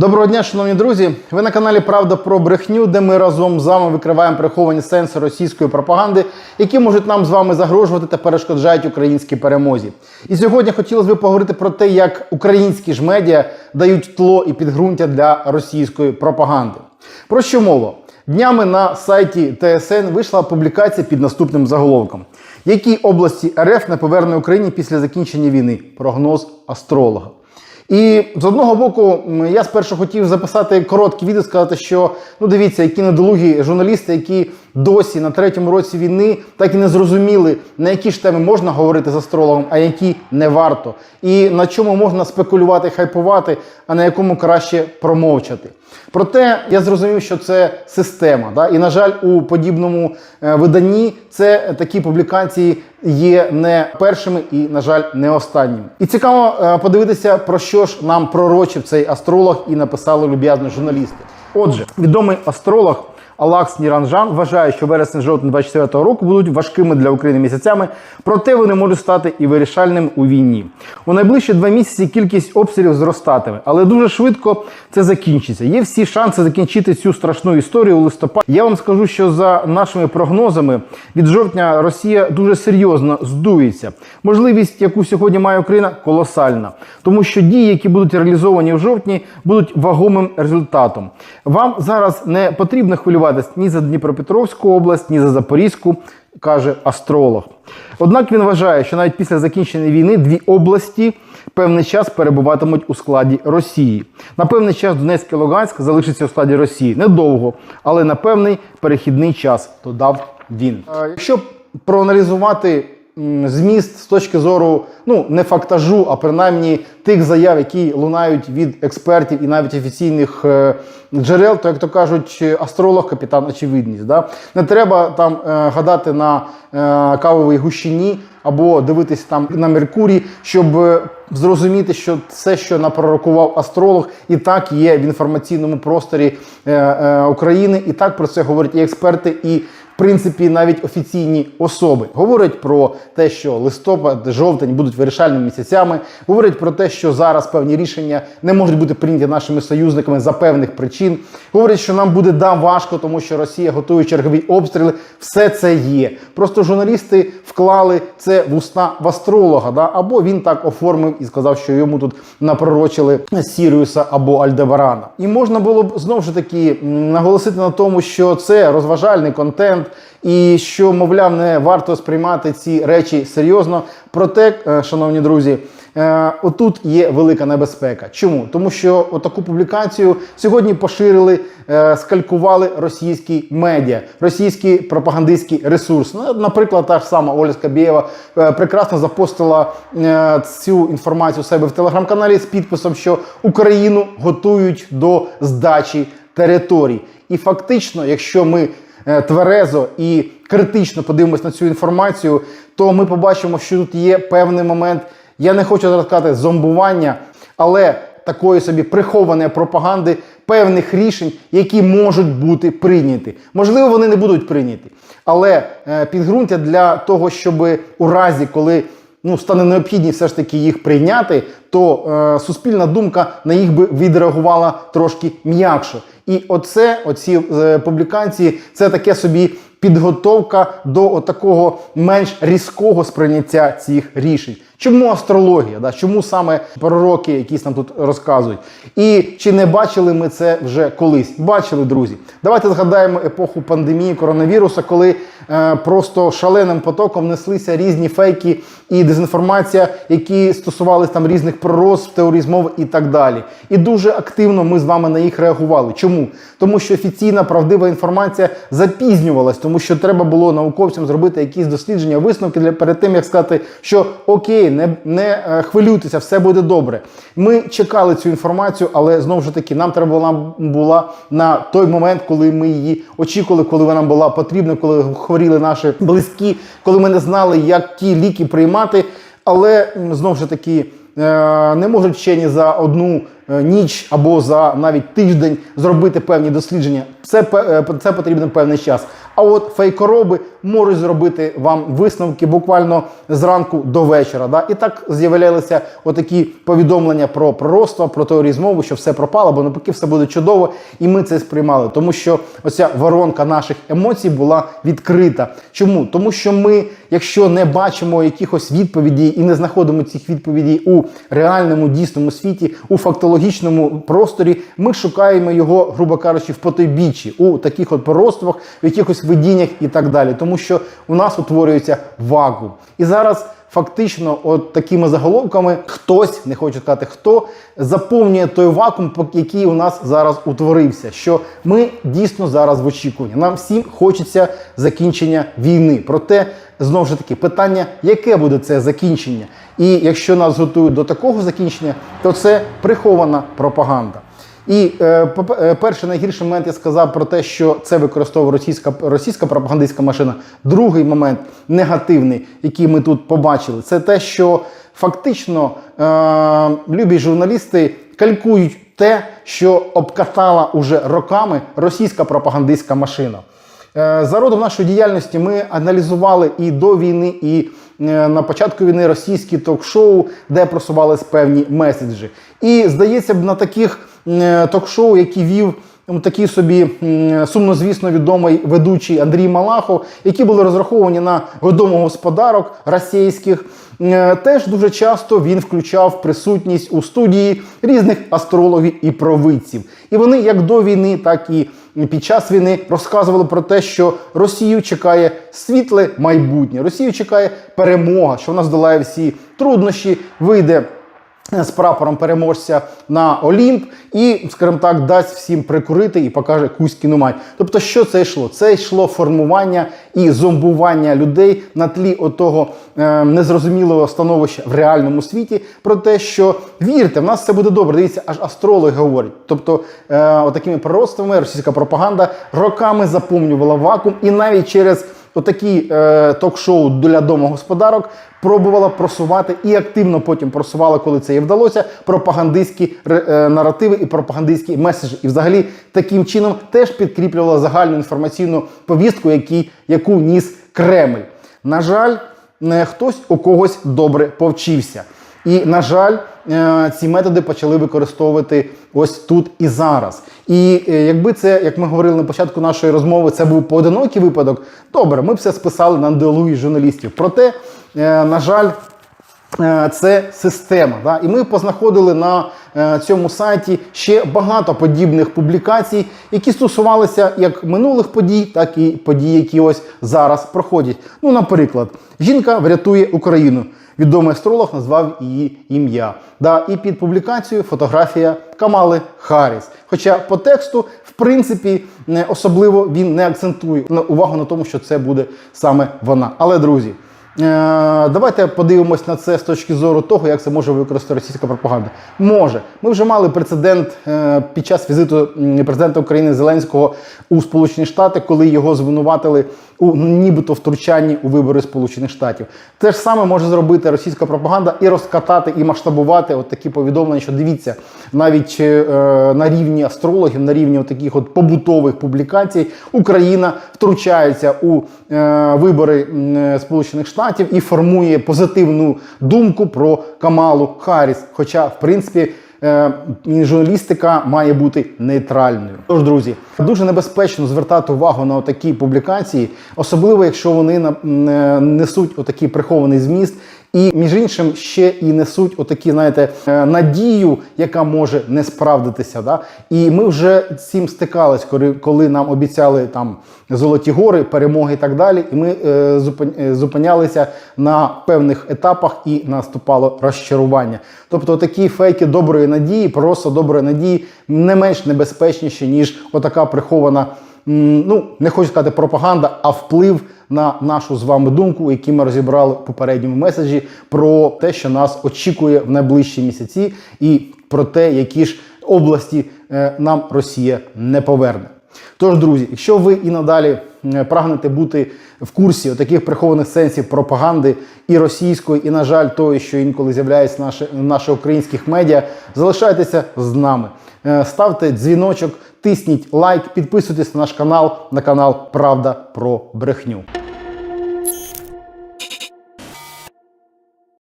Доброго дня, шановні друзі. Ви на каналі Правда про брехню, де ми разом з вами викриваємо приховані сенси російської пропаганди, які можуть нам з вами загрожувати та перешкоджають українській перемозі. І сьогодні хотілося б поговорити про те, як українські ж медіа дають тло і підґрунтя для російської пропаганди. Про що мова? Днями на сайті ТСН вийшла публікація під наступним заголовком: Які області РФ не поверне Україні після закінчення війни? Прогноз астролога. І з одного боку, я спершу хотів записати коротке відео, сказати, що ну дивіться, які недолугі журналісти, які досі на третьому році війни так і не зрозуміли, на які ж теми можна говорити з астрологом, а які не варто, і на чому можна спекулювати, хайпувати, а на якому краще промовчати. Проте я зрозумів, що це система. Да? І, на жаль, у подібному е, виданні це такі публікації є не першими і, на жаль, не останніми. І цікаво е, подивитися, про що ж нам пророчив цей астролог і написали люб'язні журналісти. Отже, відомий астролог. Алакс Ніранжан вважає, що вересень-жовтень 24 року будуть важкими для України місяцями, проте вони можуть стати і вирішальним у війні. У найближчі два місяці кількість обстрілів зростатиме, але дуже швидко це закінчиться. Є всі шанси закінчити цю страшну історію у листопаді. Я вам скажу, що за нашими прогнозами від жовтня Росія дуже серйозно здується. Можливість, яку сьогодні має Україна, колосальна, тому що дії, які будуть реалізовані в жовтні, будуть вагомим результатом. Вам зараз не потрібно хвилюватися ні за Дніпропетровську область, ні за Запорізьку, каже астролог. Однак він вважає, що навіть після закінчення війни дві області певний час перебуватимуть у складі Росії. На певний час Донецьк і Луганськ залишиться у складі Росії недовго, але на певний перехідний час, додав він. Е, Якщо проаналізувати зміст з точки зору ну не фактажу, а принаймні тих заяв, які лунають від експертів і навіть офіційних е, джерел, то як то кажуть, астролог, капітан очевидність. Да? Не треба там е, гадати на е, кавовій гущині або дивитись там на Меркурій, щоб зрозуміти, що все, що напророкував астролог, і так є в інформаційному просторі України, і так про це говорять і експерти, і принципі навіть офіційні особи говорять про те, що листопад, жовтень будуть вирішальними місяцями. Говорять про те, що зараз певні рішення не можуть бути прийняті нашими союзниками за певних причин. Говорять, що нам буде да важко, тому що Росія готує чергові обстріли. Все це є. Просто журналісти вклали це в уста в астролога, да? або він так оформив і сказав, що йому тут напророчили Сіріуса або Альдебарана. І можна було б знову ж таки наголосити на тому, що це розважальний контент, і що, мовляв, не варто сприймати ці речі серйозно. Проте, е, шановні друзі. Е, Отут є велика небезпека. Чому? Тому що отаку публікацію сьогодні поширили, е, скалькували російські медіа, російські пропагандистські ресурси. Ну, наприклад, та ж сама Оля Скабєєва прекрасно запостила цю інформацію у себе в телеграм-каналі з підписом, що Україну готують до здачі територій. І фактично, якщо ми тверезо і критично подивимось на цю інформацію, то ми побачимо, що тут є певний момент. Я не хочу зараз казати зомбування, але такої собі прихованої пропаганди певних рішень, які можуть бути прийняті. Можливо, вони не будуть прийняті, але е, підґрунтя для того, щоб у разі, коли ну, стане необхідність все ж таки їх прийняти, то е, суспільна думка на їх би відреагувала трошки м'якше. І оце, оці е, публікації, це таке собі підготовка до такого менш різкого сприйняття цих рішень. Чому астрологія? Да? Чому саме пророки якісь нам тут розказують? І чи не бачили ми це вже колись? Бачили, друзі. Давайте згадаємо епоху пандемії коронавірусу, коли е, просто шаленим потоком неслися різні фейки і дезінформація, які стосувалися там різних пророцтв, теорій змови і так далі. І дуже активно ми з вами на їх реагували. Чому? Тому що офіційна правдива інформація запізнювалась, тому що треба було науковцям зробити якісь дослідження, висновки для перед тим, як сказати, що окей, не, не е, хвилюйтеся, все буде добре. Ми чекали цю інформацію, але знову ж таки, нам треба була, була на той момент, коли ми її очікували, коли вона була потрібна, коли хворіли наші близькі, коли ми не знали, як ті ліки приймати. Але знову ж таки. е, Не можуть вчені за одну е, ніч або за навіть тиждень зробити певні дослідження. Це, це потрібен певний час. А от фейкороби можуть зробити вам висновки буквально зранку до вечора. Да? І так з'являлися отакі повідомлення про пророцтва, про теорії змови, що все пропало, бо навпаки все буде чудово. І ми це сприймали, тому що оця воронка наших емоцій була відкрита. Чому? Тому що ми, якщо не бачимо якихось відповідей і не знаходимо цих відповідей у реальному дійсному світі, у фактологічному просторі, ми шукаємо його, грубо кажучи, в потойбіччі, у таких от пророцтвах, в якихось видіннях і так далі, тому що у нас утворюється вакуум. І зараз. Фактично, от такими заголовками хтось, не хочу сказати хто, заповнює той вакуум, який у нас зараз утворився. Що ми дійсно зараз в очікуванні. Нам всім хочеться закінчення війни. Проте знову ж таки питання, яке буде це закінчення? І якщо нас готують до такого закінчення, то це прихована пропаганда. І е, е, перший найгірший момент я сказав про те, що це використовує російська російська пропагандистська машина. Другий момент негативний, який ми тут побачили, це те, що фактично е, любі журналісти калькують те, що обкатала уже роками російська пропагандистська машина. Е, За родом нашої діяльності ми аналізували і до війни, і е, на початку війни російські ток-шоу, де просувались певні меседжі. І здається б, на таких ток-шоу, які вів такий собі сумнозвісно відомий ведучий Андрій Малахов, які були розраховані на домогосподарок російських. Е, Теж дуже часто він включав присутність у студії різних астрологів і провидців. І вони як до війни, так і під час війни розказували про те, що Росію чекає світле майбутнє, Росію чекає перемога, що вона здолає всі труднощі, вийде з прапором переможця на Олімп і, скажімо так, дасть всім прикурити і покаже Кузькіну мать. Тобто, що це йшло? Це йшло формування і зомбування людей на тлі отого е, незрозумілого становища в реальному світі. Про те, що вірте, в нас все буде добре. Дивіться, аж астрологи говорять. Тобто, е, отакими пророцтвами російська пропаганда роками заповнювала вакуум, і навіть через отакі е, ток-шоу для домогосподарок пробувала просувати і активно потім просувала, коли це їй вдалося, пропагандистські е, наративи і пропагандистські меседжі. І взагалі таким чином теж підкріплювала загальну інформаційну повістку, які, яку ніс Кремль. На жаль, не хтось у когось добре повчився. І, на жаль, е, ці методи почали використовувати ось тут і зараз. І е, якби це, як ми говорили на початку нашої розмови, це був поодинокий випадок, добре, ми б все списали на ідеологію журналістів. Проте, е, на жаль, це система. Да? І ми познаходили на е, цьому сайті ще багато подібних публікацій, які стосувалися як минулих подій, так і подій, які ось зараз проходять. Ну, наприклад, жінка врятує Україну. Відомий астролог назвав її ім'я. Да, і під публікацією фотографія Камали Харріс. Хоча по тексту, в принципі, особливо він не акцентує увагу на тому, що це буде саме вона. Але друзі. Е, Давайте подивимось на це з точки зору того, як це може використати російська пропаганда. Може, ми вже мали прецедент е, під час візиту президента України Зеленського у Сполучені Штати, коли його звинуватили у нібито втручанні у вибори Сполучених Штатів. Те ж саме може зробити російська пропаганда і розкатати і масштабувати от такі повідомлення, що дивіться, навіть е, на рівні астрологів, на рівні таких от побутових публікацій, Україна втручається у вибори Сполучених Штатів і формує позитивну думку про Камалу Харріс. Хоча, в принципі, е, журналістика має бути нейтральною. Тож, друзі, дуже небезпечно звертати увагу на такі публікації, особливо якщо вони е, несуть отакий прихований зміст. І між іншим ще і несуть отакі, знаєте, е, надію, яка може не справдитися. Да? І ми вже цим стикались, коли, коли нам обіцяли там золоті гори, перемоги і так далі. І ми е, е, зупинялися на певних етапах і наступало розчарування. Тобто, такі фейки доброї надії, просто доброї надії не менш небезпечніші, ніж отака прихована ну не хочу сказати пропаганда, а вплив на нашу з вами думку, які ми розібрали в попередньому меседжі, про те, що нас очікує в найближчі місяці, і про те, які ж області е, нам Росія не поверне. Тож, друзі, якщо ви і надалі прагнете бути в курсі таких прихованих сенсів пропаганди і російської, і, на жаль, тої, що інколи з'являється в наші- наших українських медіа, залишайтеся з нами. Е, Ставте дзвіночок, тисніть лайк, підписуйтесь на наш канал, на канал Правда про брехню.